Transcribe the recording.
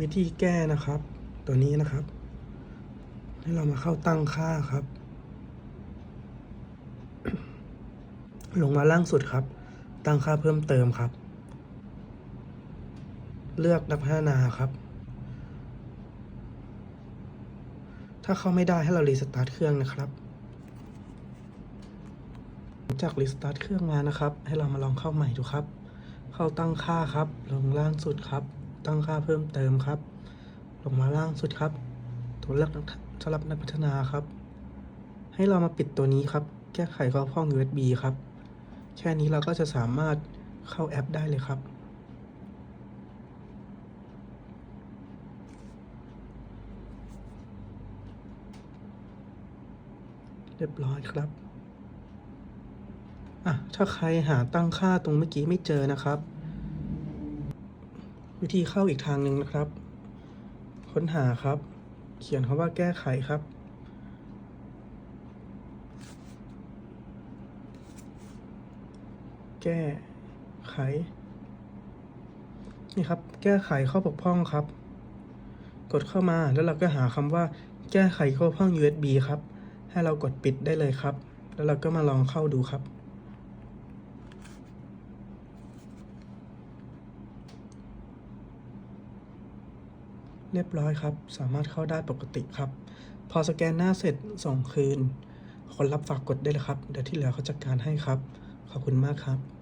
วิธีแก้นะครับ ตัวนี้นะครับ ให้เรามาเข้าตั้งค่าครับ ลงมาล่างสุดครับ ตั้งค่าเพิ่มเติมครับ เลือกนักพัฒนาครับ ถ้าเข้าไม่ได้ให้เรารีสตาร์ทเครื่องนะครับจากรีสตาร์ทเครื่องมานะครับ ให้เรามาลองเข้าใหม่ดูครับ เข้าตั้งค่าครับ ลงล่างสุดครับ ตั้งค่าเพิ่มเติมครับ ลงมาล่างสุดครับ ตัวเลือกสำหรับนักพัฒนาครับ ให้เรามาปิดตัวนี้ครับ แก้ไขข้อพ้อง USB ครับ แค่นี้เราก็จะสามารถเข้าแอปได้เลยครับเรียบร้อยครับ อะ ถ้าใครหาตั้งค่าตรงเมื่อกี้ไม่เจอนะครับ วิธีเข้าอีกทางหนึ่งนะครับ ค้นหาครับ เขียนคำว่าแก้ไขครับ แก้ไข นี่ครับ แก้ไขข้อบกพร่องครับ กดเข้ามาแล้วเราก็หาคำว่า แก้ไขข้อบกพร่อง USB ครับ ให้เรากดปิดได้เลยครับ แล้วเราก็มาลองเข้าดูครับ เรียบร้อยครับ สามารถเข้าได้ปกติครับ พอสแกนหน้าเสร็จส่งคืน คนรับฝากกดได้เลยครับ เดี๋ยวที่เหลือเขาจัดการให้ครับ ขอบคุณมากครับ